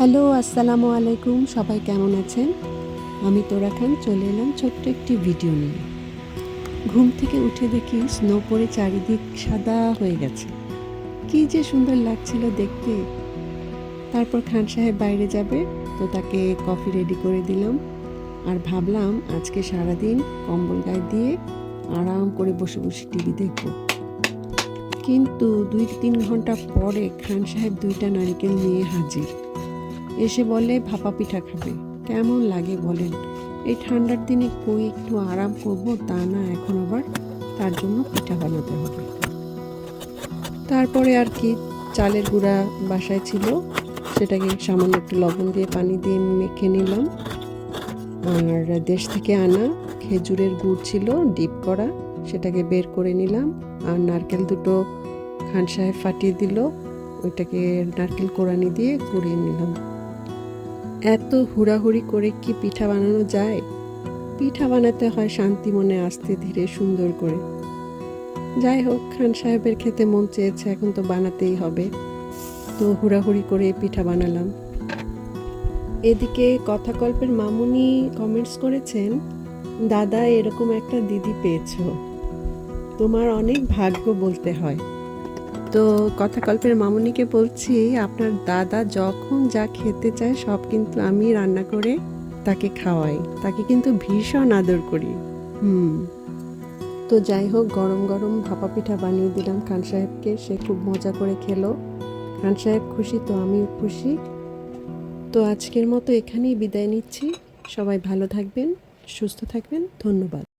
Hello, আসসালামু আলাইকুম। সবাই কেমন আছেন? আমি তোরা খান, চলে এলাম ছোট্ট একটি ভিডিও নিয়ে। ঘুম থেকে উঠে দেখি স্নো পড়ে চারিদিক সাদা হয়ে গেছে। কি যে সুন্দর লাগছিল দেখতে। তারপর খান সাহেব বাইরে যাবে, তো তাকে কফি রেডি করে দিলাম। আর ভাবলাম আজকে সারাদিন কম্বল গায়ে দিয়ে আরাম করে বসে বসে টিভি দেখব। কিন্তু দুই তিন ঘণ্টা পরে খান সাহেব দুইটা নারিকেল নিয়ে হাজির। এসে বলে, ভাপা পিঠা খাবে। কেমন লাগে বলেন। এই ঠান্ডার দিনে কই একটু আরাম করব, তা না, এখন আবার তার জন্য পিঠা বানাতে হবে। তারপরে আর কি, চালের গুঁড়া বাসায় ছিল। সেটাকে সামান্য একটু লবণ দিয়ে পানি দিয়ে মেখে নিলাম। আর দেশ থেকে আনা খেজুরের গুড় ছিল, ডিপ করা, সেটাকে বের করে নিলাম। আর নারকেল দুটো খান সাহেব ফাটিয়ে দিল। ওইটাকে নারকেল কোরানি দিয়ে কুড়িয়ে নিলাম। এত হুড়াহুড়ি করে কি পিঠা বানানো যায়? পিঠা বানাতে হয় শান্তি মনে আস্তে ধীরে সুন্দর করে। যাই হোক, খান সাহেবের খেতে মন চেয়েছে, এখন তো বানাতেই হবে। তো হুড়াহুড়ি করে পিঠা বানালাম। এদিকে কথাকল্পের মামুনি কমেন্টস করেছেন, দাদা, এরকম একটা দিদি পেয়েছ। তোমার অনেক ভাগ্য বলতে হয়। তো কথাকল্পের মামুনিকে বলছি, আপনার দাদা যখন যা খেতে চায় সব কিন্তু আমি রান্না করে তাকে খাওয়াই। তাকে কিন্তু ভীষণ আদর করি। হুম। তো যাই হোক, গরম গরম ভাপা পিঠা বানিয়ে দিলাম খান সাহেবকে। সে খুব মজা করে খেলো। খান সাহেব খুশি তো আমিও খুশি। তো আজকের মতো এখানেই বিদায় নিচ্ছি। সবাই ভালো থাকবেন, সুস্থ থাকবেন। ধন্যবাদ।